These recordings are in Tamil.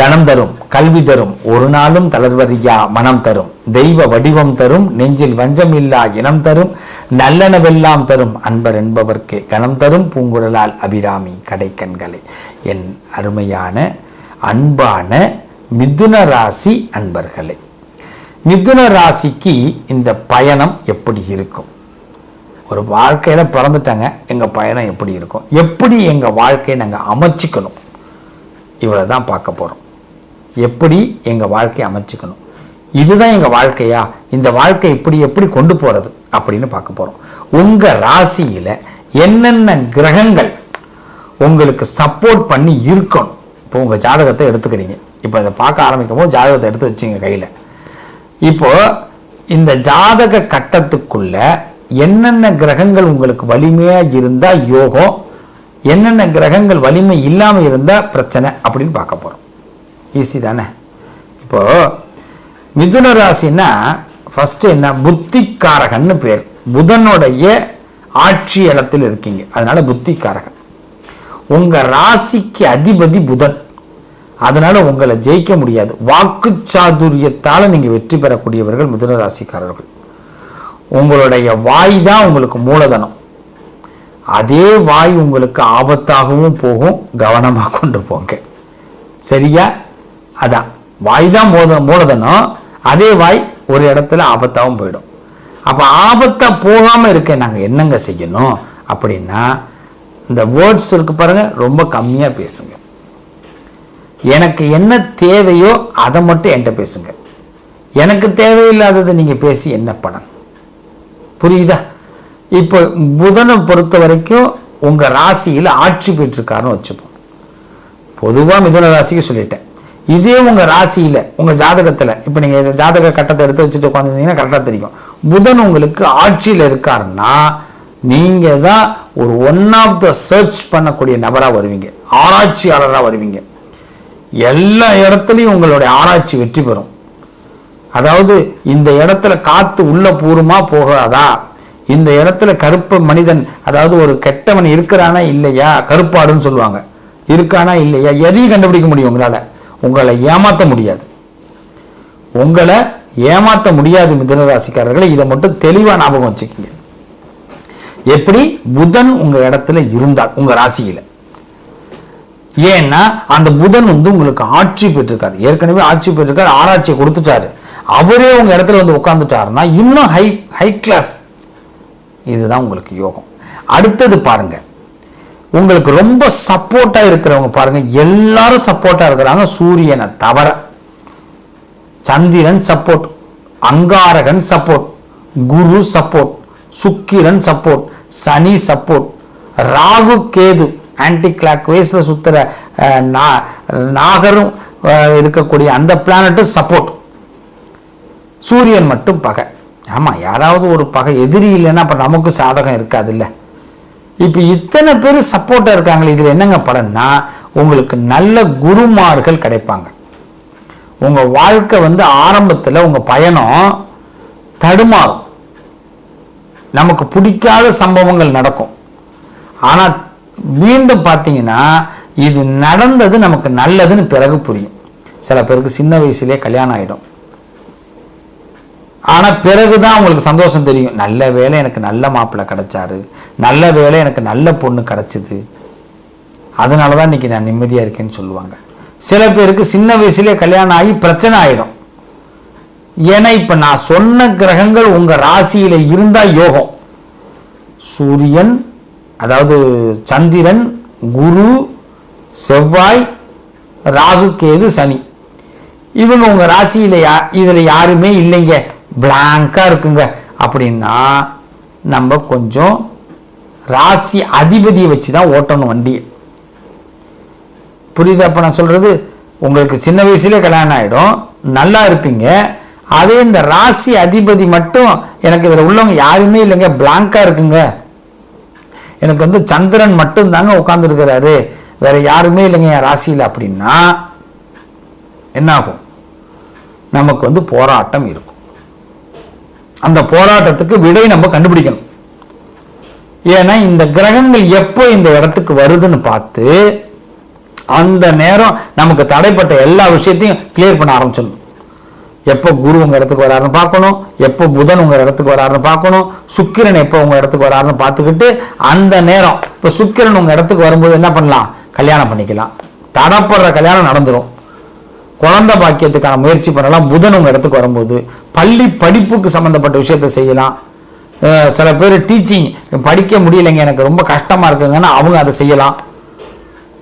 தனம் தரும் கல்வி தரும் ஒரு நாளும் தளர்வறியா மனம் தரும். தெய்வ வடிவம் தரும் நெஞ்சில் வஞ்சம் இல்லா இனம் தரும் நல்லனவெல்லாம் தரும். அன்பர் என்பவர்க்கே கணம் தரும் பூங்குழலால் அபிராமி கடைக்கண்களை. என் அருமையான அன்பான மிதுன ராசி அன்பர்களே மிதுன ராசிக்கு இந்த பயணம் எப்படி இருக்கும்? ஒரு வாழ்க்கையில் பிறந்துட்டாங்க எங்கள் பயணம் எப்படி இருக்கும்? எப்படி எங்கள் வாழ்க்கையை நாங்கள் அமைச்சிக்கணும்? இவ்வளோ தான் பார்க்க போகிறோம் எப்படி எங்கள் வாழ்க்கையை அமைச்சிக்கணும்? இதுதான் எங்கள் வாழ்க்கையா? இந்த வாழ்க்கை இப்படி எப்படி கொண்டு போகிறது அப்படின்னு பார்க்க போகிறோம் உங்கள் ராசியில் என்னென்ன கிரகங்கள் உங்களுக்கு சப்போர்ட் பண்ணி இருக்கணும்? இப்போ உங்கள் ஜாதகத்தை எடுத்துக்கிறீங்க. இப்போ இதை பார்க்க ஆரம்பிக்கும் போது ஜாதகத்தை எடுத்து வச்சுங்க கையில். இப்போ இந்த ஜாதக கட்டத்துக்குள்ள என்னென்ன கிரகங்கள் உங்களுக்கு வலிமையாக இருந்தால் யோகம் என்னென்ன கிரகங்கள் வலிமை இல்லாமல் இருந்தால் பிரச்சனை அப்படின்னு பார்க்க போகிறோம் ஈஸி தானே? இப்போ மிதுன ராசின்னா ஃபஸ்ட்டு என்ன? புத்திக்காரகன்னு பேர். புதனுடைய ஆட்சி இடத்தில் இருக்கீங்க. அதனால் புத்திக்காரகன். உங்கள் ராசிக்கு அதிபதி புதன். அதனால் உங்களை ஜெயிக்க முடியாது. வாக்கு சாதுரியத்தால் நீங்கள் வெற்றி பெறக்கூடியவர்கள் மிதுன ராசிக்காரர்கள். உங்களுடைய வாய் தான் உங்களுக்கு மூலதனம். அதே வாய் உங்களுக்கு ஆபத்தாகவும் போகும் கவனமாக கொண்டு போங்க. சரியா? அதான். வாய் தான் மோத மூலதனம் அதே வாய் ஒரு இடத்துல ஆபத்தாகவும் போயிடும். அப்போ ஆபத்தாக போகாமல் இருக்க நாங்கள் என்னங்க செய்யணும்? அப்படின்னா இந்த வேர்ட்ஸ் இருக்கு பாருங்கள் ரொம்ப கம்மியாக பேசுங்க. எனக்கு என்ன தேவையோ அதை மட்டும் என்கிட்ட பேசுங்க. எனக்கு தேவையில்லாததை நீங்கள் பேசி என்ன பலன்? புரியுதா? இப்போ புதனை பொறுத்த வரைக்கும் உங்கள் ராசியில் ஆட்சி பெற்றிருக்காருன்னு வச்சுப்போம். பொதுவாக மிதுன ராசிக்கு சொல்லிட்டேன். இதே உங்கள் ராசியில் உங்கள் ஜாதகத்தில் இப்போ நீங்கள் ஜாதக கட்டத்தை எடுத்து வச்சுட்டு உட்காந்துருந்தீங்கன்னா கரெக்டாக தெரியும். புதன் உங்களுக்கு ஆட்சியில் இருக்காருன்னா நீங்கள் தான் ஒரு ஒன் ஆஃப் த சர்ச் பண்ணக்கூடிய நபராக வருவீங்க. ஆராய்ச்சியாளராக வருவீங்க. எல்லா இடத்துலையும் உங்களுடைய ஆராய்ச்சி வெற்றி பெறும். அதாவது இந்த இடத்துல காற்று உள்ள பூர்வமா போகாதா? இந்த இடத்துல கருப்பு மனிதன் அதாவது ஒரு கெட்டவன் இருக்கிறானா இல்லையா? கருப்பாடுன்னு சொல்லுவாங்க. இருக்கானா இல்லையா? எதையும் கண்டுபிடிக்க முடியும் உங்களால். உங்களை ஏமாற்ற முடியாது. உங்களை ஏமாற்ற முடியாது மிதனராசிக்காரர்களை. இதை மட்டும் தெளிவாக ஞாபகம் வச்சுக்கோங்க. எப்படி? புதன் உங்கள் இடத்துல இருந்தால் உங்கள் ராசியில். ஏன்னா அந்த புதன் வந்து உங்களுக்கு ஆட்சி பெற்றிருக்காரு. ஏற்கனவே ஆட்சி பெற்றிருக்காரு ஆராய்ச்சியை கொடுத்துட்டாரு. அவரே உங்கள் இடத்துல வந்து உட்காந்துட்டாருன்னா இன்னும் ஹை ஹை கிளாஸ் இதுதான் உங்களுக்கு யோகம். அடுத்தது பாருங்கள் உங்களுக்கு ரொம்ப சப்போர்ட்டா இருக்கிறவங்க பாருங்க. எல்லாரும் சப்போர்ட்டா இருக்கிறாங்க. சூரியனை தவிர. Chandran support Angarakan support Guru support Sukran support Sani support Rahu Ketu anti clock வேஸ்ல சுத்துற நா- நாகரும் இருக்கக்கூடிய அந்த பிளானட்டும் சப்போர்ட் சூரியன் மட்டும் பகை. ஆமா யாராவது ஒரு பகை. எதிரி இல்லைன்னா அப்ப நமக்கு சாதகம் இருக்காதுல்ல. இப்போ இத்தனை பேர் சப்போர்ட்டாக இருக்காங்களே இதில் என்னங்க பலன்னா உங்களுக்கு நல்ல குருமார்கள் கிடைப்பாங்க. உங்கள் வாழ்க்கை வந்து ஆரம்பத்தில் உங்கள் பயணம் தடுமாறும். நமக்கு பிடிக்காத சம்பவங்கள் நடக்கும். ஆனால் மீண்டும் பார்த்தீங்கன்னா இது நடந்தது நமக்கு நல்லதுன்னு பிறகு புரியும். சில பேருக்கு சின்ன வயசுலேயே கல்யாணம் ஆகிடும் ஆனால் பிறகுதான் உங்களுக்கு சந்தோஷம் தெரியும். நல்ல வேலை எனக்கு நல்ல மாப்பிள்ளை கிடைச்சாரு. நல்ல வேலை எனக்கு நல்ல பொண்ணு கிடச்சிது. அதனால தான் இன்னைக்கு நான் நிம்மதியாக இருக்கேன்னு சொல்லுவாங்க. சில பேருக்கு சின்ன வயசுலேயே கல்யாணம் ஆகி பிரச்சனை ஆகிடும் ஏன்னா இப்போ நான் சொன்ன கிரகங்கள் உங்கள் ராசியில் இருந்தால் யோகம். சூரியன் அதாவது சந்திரன் குரு செவ்வாய் ராகு கேது சனி. இவங்க உங்கள் ராசியில் யா இதில் யாருமே இல்லைங்க. பிளாங்காக இருக்குங்க. அப்படின்னா நம்ம கொஞ்சம் ராசி அதிபதியை வச்சு தான் ஓட்டணும் வண்டியை. புரியுது? அப்போ நான் சொல்கிறது உங்களுக்கு சின்ன வயசுலேயே கல்யாணம் ஆகிடும் நல்லா இருப்பீங்க. அதே இந்த ராசி அதிபதி மட்டும் எனக்கு இதில் உள்ளவங்க யாருமே இல்லைங்க. பிளாங்காக இருக்குங்க. எனக்கு வந்து சந்திரன் மட்டும் தாங்க உட்காந்துருக்கிறாரு வேற யாருமே இல்லைங்க என் ராசியில் அப்படின்னா என்ன ஆகும் நமக்கு வந்து போராட்டம் இருக்கும். அந்த போராட்டத்துக்கு விடை நம்ம கண்டுபிடிக்கணும். ஏன்னா இந்த கிரகங்கள் எப்போ இந்த இடத்துக்கு வருதுன்னு பார்த்து அந்த நேரம் நமக்கு தடைப்பட்ட எல்லா விஷயத்தையும் கிளியர் பண்ண ஆரம்பிச்சிடணும். எப்போ குரு உங்கள் இடத்துக்கு வராருன்னு பார்க்கணும் எப்போ புதன் உங்கள் இடத்துக்கு வராருன்னு பார்க்கணும் சுக்கிரன் எப்போ உங்கள் இடத்துக்கு வராருன்னு பார்த்துக்கிட்டு அந்த நேரம் இப்போ சுக்கிரன் உங்கள் இடத்துக்கு வரும்போது என்ன பண்ணலாம்? கல்யாணம் பண்ணிக்கலாம். தடப்படுற கல்யாணம் நடந்துடும் குழந்தை பாக்கியத்துக்கான முயற்சி பண்ணலாம். புதன் உங்கள் இடத்துக்கு வரும்போது பள்ளி படிப்புக்கு சம்மந்தப்பட்ட விஷயத்தை செய்யலாம். சில பேர் டீச்சிங் படிக்க முடியலைங்க எனக்கு ரொம்ப கஷ்டமா இருக்குங்கன்னா அவங்க அதை செய்யலாம்.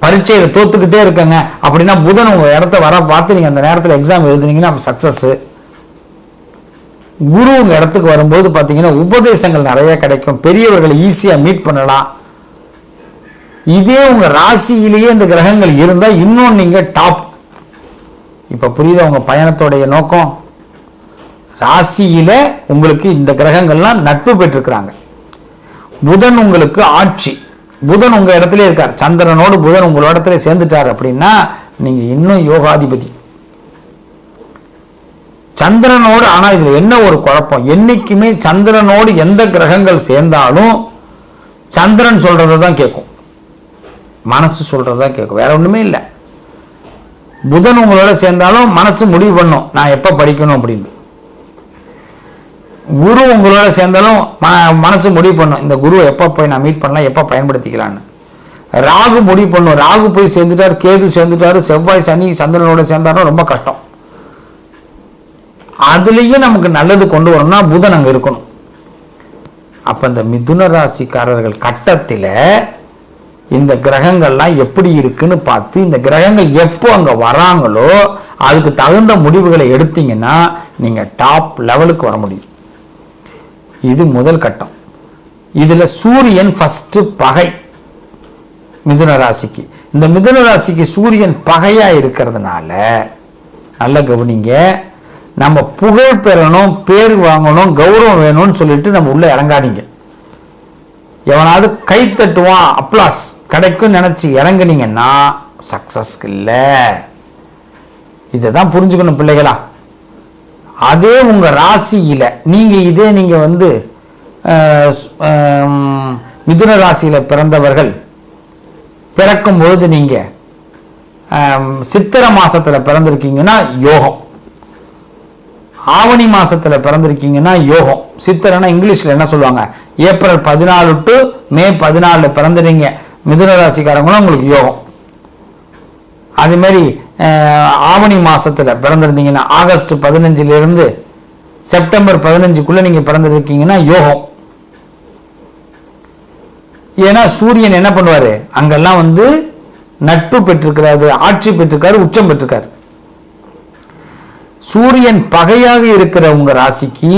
பரீட்சையில் தோத்துக்கிட்டே இருக்கங்க. அப்படின்னா புதன் உங்கள் இடத்த வர பார்த்து நீங்கள் அந்த நேரத்தில் எக்ஸாம் எழுதுனீங்கன்னா சக்ஸஸ்ஸு குரு உங்கள் இடத்துக்கு வரும்போது பார்த்தீங்கன்னா உபதேசங்கள் நிறைய கிடைக்கும். பெரியவர்களை ஈஸியாக மீட் பண்ணலாம். இதே உங்கள் ராசியிலேயே இந்த கிரகங்கள் இருந்தால் இன்னும் நீங்கள் டாப் இப்போ புரியுதா உங்கள் பயணத்தோடைய நோக்கம்? ராசியில் உங்களுக்கு இந்த கிரகங்கள்லாம் நட்பு பெற்றிருக்கிறாங்க. புதன் உங்களுக்கு ஆட்சி. புதன் உங்கள் இடத்துல இருக்கார். சந்திரனோடு புதன் உங்களோட இடத்துல சேர்ந்துட்டார் அப்படின்னா நீங்கள் இன்னும் யோகாதிபதி. சந்திரனோடு ஆனால் இதில் என்ன ஒரு குழப்பம்? என்றைக்குமே சந்திரனோடு எந்த கிரகங்கள் சேர்ந்தாலும் சந்திரன் சொல்கிறத தான் கேட்கும் மனசு சொல்றதை தான் கேட்கும் வேற ஒன்றுமே இல்லை. புதன் உங்களோட சேர்ந்தாலும் மனசு முடிவு பண்ணும். நான் எப்போ படிக்கணும் அப்படின்னு. குரு உங்களோட சேர்ந்தாலும் ம- மனசு முடிவு பண்ணும். இந்த குருவை எப்போ போய் நான் மீட் பண்ணலாம் எப்போ பயன்படுத்திக்கலான்னு ராகு முடிவு பண்ணும். ராகு போய் சேர்ந்துட்டார் கேது சேர்ந்துட்டாரு செவ்வாய் சனி சந்திரனோட சேர்ந்தாலும் ரொம்ப கஷ்டம். அதுலேயும் நமக்கு நல்லது கொண்டு வரணும்னா புதன் அங்கே இருக்கணும். அப்போ இந்த மிதுன ராசிக்காரர்கள் கட்டத்தில் இந்த கிரகங்கள்லாம் எப்படி இருக்குன்னு பார்த்து இந்த கிரகங்கள் எப்போ அங்கே வராங்களோ அதுக்கு தகுந்த முடிவுகளை எடுத்தீங்கன்னா நீங்கள் டாப் லெவலுக்கு வர முடியும். இது முதல் கட்டம். இதுல சூரியன் ஃபர்ஸ்ட் பகை. மிதுன ராசிக்கு. இந்த மிதுன ராசிக்கு சூரியன் பகையா இருக்கிறதுனால நல்ல கவனிங்க நம்ம புகழ் பெறணும் பேர் வாங்கணும் கௌரவம் வேணும்னு சொல்லிட்டு நம்ம உள்ள இறங்காதீங்க. எவனாவது கை தட்டுவான் அப்ளாஸ் கிடைக்கும் நினைச்சு இறங்குனீங்கன்னா சக்சஸ் இல்லை. இதை தான் புரிஞ்சுக்கணும் பிள்ளைகளா. அதே உங்கள் ராசியில் நீங்கள் இதே நீங்கள் வந்து மிதுன ராசியில் பிறந்தவர்கள் பிறக்கும் பொழுது நீங்கள் சித்திரை மாதத்தில் பிறந்திருக்கீங்கன்னா யோகம். ஆவணி மாதத்தில் பிறந்திருக்கீங்கன்னா யோகம். சித்திரனா இங்கிலீஷில் என்ன சொல்லுவாங்க? ஏப்ரல் பதினாலு டு மே பதினாலில் பிறந்துறீங்க. மிதுன ராசிக்காரங்களும் உங்களுக்கு யோகம். அதுமாரி ஆவணி மாசத்துல பிறந்திருந்தீங்கன்னா ஆகஸ்ட் பதினஞ்சுல இருந்து செப்டம்பர் பதினஞ்சுக்குள்ள நீங்க பிறந்திருக்கீங்கன்னா யோகம். ஏன்னா சூரியன் என்ன பண்ணுவாரு? அங்கெல்லாம் வந்து நட்பு பெற்றிருக்கிறாரு ஆட்சி பெற்றிருக்காரு உச்சம் பெற்றிருக்காரு. சூரியன் பகையாக இருக்கிற உங்க ராசிக்கு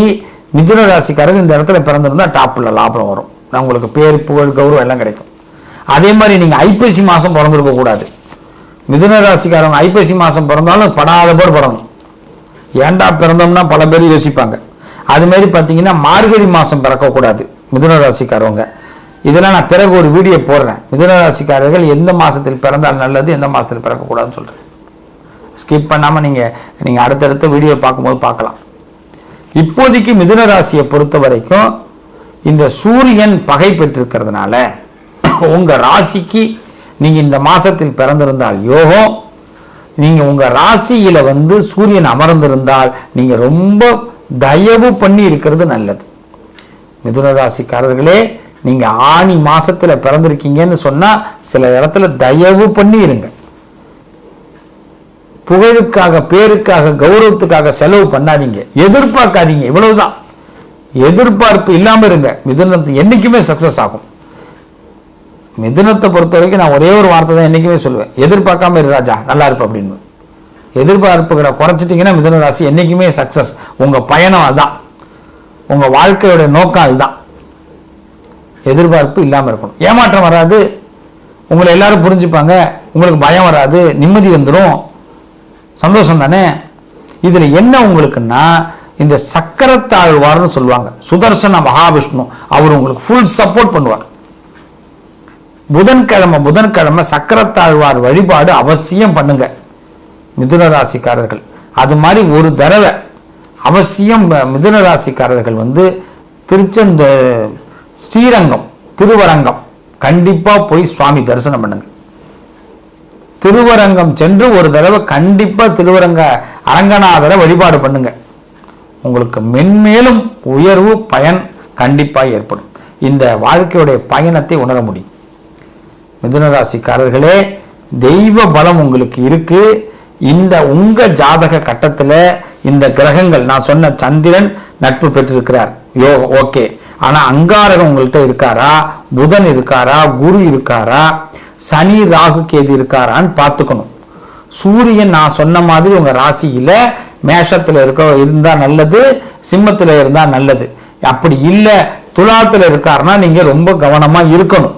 மிதுன ராசிக்காரங்க இந்த இடத்துல பிறந்திருந்தா டாப்ல லாபம் வரும். உங்களுக்கு பேர் புகழ் கௌரவம் எல்லாம் கிடைக்கும். அதே மாதிரி நீங்க ஐப்பசி மாசம் பிறந்திருக்க கூடாது மிதுன ராசிக்காரங்க ஐப்பசி மாதம் பிறந்தாலும் படாத பேர் பிறந்தோம் ஏன்டா பிறந்தோம்னா பல பேர் யோசிப்பாங்க. அது மாதிரி பார்த்தீங்கன்னா மார்கழி மாதம் பிறக்கக்கூடாது மிதுன ராசிக்காரவங்க. இதெல்லாம் நான் பிறகு ஒரு வீடியோ போடுறேன். மிதுன ராசிக்காரர்கள் எந்த மாசத்தில் பிறந்தால் நல்லது எந்த மாதத்தில் பிறக்கக்கூடாதுன்னு சொல்றேன். ஸ்கிப் பண்ணாம நீங்க நீங்க அடுத்தடுத்த வீடியோ பார்க்கும்போது பார்க்கலாம். இப்போதைக்கு மிதுன ராசியை பொறுத்த வரைக்கும் இந்த சூரியன் பகை பெற்றிருக்கிறதுனால உங்க ராசிக்கு நீங்கள் இந்த மாதத்தில் பிறந்திருந்தால் யோகம் நீங்கள் உங்கள் ராசியில் வந்து சூரியன் அமர்ந்திருந்தால் நீங்கள் ரொம்ப தயவு பண்ணி இருக்கிறது நல்லது. மிதுன ராசிக்காரர்களே நீங்கள் ஆணி மாதத்தில் பிறந்திருக்கீங்கன்னு சொன்னால் சில இடத்துல தயவு பண்ணி இருங்க. புகழுக்காக பேருக்காக கௌரவத்துக்காக செலவு பண்ணாதீங்க. எதிர்பார்க்காதீங்க இவ்வளவுதான். எதிர்பார்ப்பு இல்லாமல் இருங்க. மிதுனத்து என்றைக்குமே சக்சஸ் ஆகும். மிதுனத்தை பொறுத்த வரைக்கும் நான் ஒரே ஒரு வார்த்தை தான் என்னைக்குமே சொல்லுவேன். எதிர்பார்க்காம இரு ராஜா நல்லா இருப்பு அப்படின்னு. எதிர்பார்ப்புகளை குறைச்சிட்டிங்கன்னா மிதுன ராசி என்றைக்குமே சக்ஸஸ் உங்கள் பயணம் அதுதான் உங்கள் வாழ்க்கையோட நோக்கம் அதுதான். எதிர்பார்ப்பு இல்லாமல் இருக்கணும். ஏமாற்றம் வராது. உங்களை எல்லாரும் புரிஞ்சுப்பாங்க. உங்களுக்கு பயம் வராது. நிம்மதி வந்துடும் சந்தோஷம் தானே? இதில் என்ன உங்களுக்குன்னா இந்த சக்கரத்தாழ்வார்னு சொல்லுவாங்க. சுதர்சன மகாவிஷ்ணு அவர் உங்களுக்கு ஃபுல் சப்போர்ட் பண்ணுவார். புதன்கிழமை புதன்கிழமை சக்கரத்தாழ்வார் வழிபாடு அவசியம் பண்ணுங்க. மிதுன ராசிக்காரர்கள். அது மாதிரி ஒரு தடவை அவசியம் மிதுன ராசிக்காரர்கள் வந்து திருச்செந்த ஸ்ரீரங்கம் திருவரங்கம் கண்டிப்பா போய் சுவாமி தரிசனம் பண்ணுங்க. திருவரங்கம் சென்று ஒரு தடவை கண்டிப்பா திருவரங்க அரங்கநாதரை வழிபாடு பண்ணுங்க. உங்களுக்கு மென்மேலும் உயர்வு பயன் கண்டிப்பாக ஏற்படும். இந்த வாழ்க்கையுடைய பயணத்தை உணர முடியும். மிதுன ராசிக்காரர்களே தெய்வ பலம் உங்களுக்கு இருக்கு. இந்த உங்க ஜாதக கட்டத்தில் இந்த கிரகங்கள் நான் சொன்ன சந்திரன் நட்பு பெற்றிருக்கிறார். யோ ஓகே. ஆனா அங்காரகம் உங்கள்கிட்ட இருக்காரா? புதன் இருக்காரா? குரு இருக்காரா? சனி ராகு கேது இருக்காரான்னு பார்த்துக்கணும். சூரியன் நான் சொன்ன மாதிரி உங்க ராசியில மேஷத்துல இருக்க இருந்தா நல்லது சிம்மத்துல இருந்தா நல்லது. அப்படி இல்லை துலாத்துல இருக்காருன்னா நீங்க ரொம்ப கவனமா இருக்கணும்.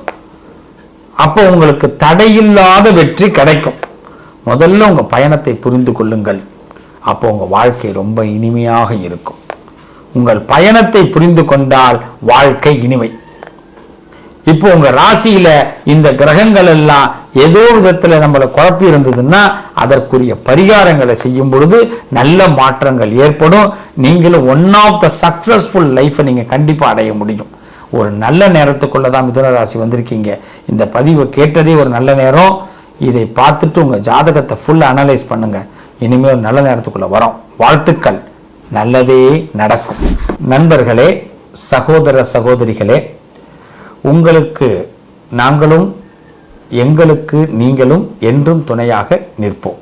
அப்போ உங்களுக்கு தடையில்லாத வெற்றி கிடைக்கும். முதல்ல உங்க பயணத்தை புரிந்து கொள்ளுங்கள். அப்போ உங்க வாழ்க்கை ரொம்ப இனிமையாக இருக்கும். உங்கள் பயணத்தை புரிந்து கொண்டால் வாழ்க்கை இனிமை. இப்போ உங்க ராசியில இந்த கிரகங்கள் எல்லாம் ஏதோ விதத்தில் நம்மளை குழப்பி இருந்ததுன்னா அதற்குரிய பரிகாரங்களை செய்யும் பொழுது நல்ல மாற்றங்கள் ஏற்படும். நீங்களும் ஒன் ஆஃப் த சக்சஸ்ஃபுல் லைஃப்பை நீங்கள் கண்டிப்பாக அடைய முடியும். ஒரு நல்ல நேரத்துக்குள்ளே தான் மிதுன ராசி வந்திருக்கீங்க. இந்த பதிவை கேட்டதே ஒரு நல்ல நேரம். இதை பார்த்துட்டு உங்கள் ஜாதகத்தை ஃபுல் அனலைஸ் பண்ணுங்கள் இனிமேல் ஒரு நல்ல நேரத்துக்குள்ளே வரோம். வாழ்த்துக்கள். நல்லதே நடக்கும். நண்பர்களே சகோதர சகோதரிகளே உங்களுக்கு நாங்களும் எங்களுக்கு நீங்களும் என்றும் துணையாக நிற்போம்.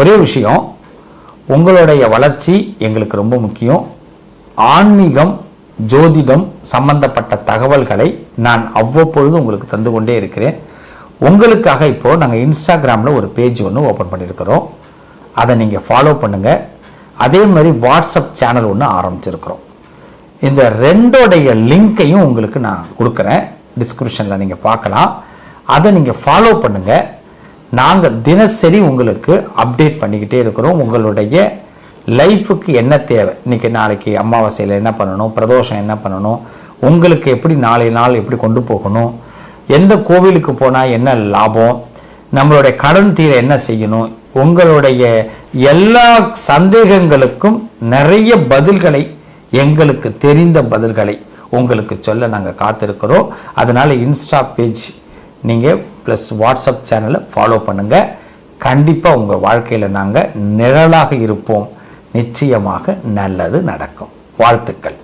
ஒரே விஷயம் உங்களுடைய வளர்ச்சி எங்களுக்கு ரொம்ப முக்கியம். ஆன்மீகம் ஜோதிடம் சம்பந்தப்பட்ட தகவல்களை நான் அவ்வப்பொழுது உங்களுக்கு தந்து கொண்டே இருக்கிறேன். உங்களுக்காக இப்போ நாங்கள் இன்ஸ்டாகிராமில் ஒரு பேஜ் ஒன்று ஓப்பன் பண்ணியிருக்கிறோம். அதை நீங்கள் ஃபாலோ பண்ணுங்கள் அதே மாதிரி வாட்ஸ்அப் சேனல் ஒன்று ஆரம்பிச்சிருக்கிறோம். இந்த ரெண்டோடைய லிங்க்கையும் உங்களுக்கு நான் கொடுக்குறேன். டிஸ்கிரிப்ஷனில் நீங்கள் பார்க்கலாம். அதை நீங்கள் ஃபாலோ பண்ணுங்கள் நாங்கள் தினசரி உங்களுக்கு அப்டேட் பண்ணிக்கிட்டே இருக்கிறோம். உங்களுடைய லைஃபுக்கு என்ன தேவை? இன்னைக்கு நாளைக்கு அமாவாசையில் என்ன பண்ணணும்? பிரதோஷம் என்ன பண்ணணும்? உங்களுக்கு எப்படி நாளை நாள் எப்படி கொண்டு போகணும்? எந்த கோவிலுக்கு போனால் என்ன லாபம்? நம்மளுடைய கடன் தீர என்ன செய்யணும்? உங்களுடைய எல்லா சந்தேகங்களுக்கும் நிறைய பதில்களை எங்களுக்கு தெரிந்த பதில்களை உங்களுக்கு சொல்ல நாங்கள் காத்திருக்கிறோம். அதனால் இன்ஸ்டா பேஜ் நீங்கள் ப்ளஸ் வாட்ஸ்அப் சேனலை ஃபாலோ பண்ணுங்கள் கண்டிப்பாக உங்கள் வாழ்க்கையில் நாங்கள் நிழலாக இருப்போம். நிச்சயமாக நல்லது நடக்கும். வாழ்த்துக்கள்.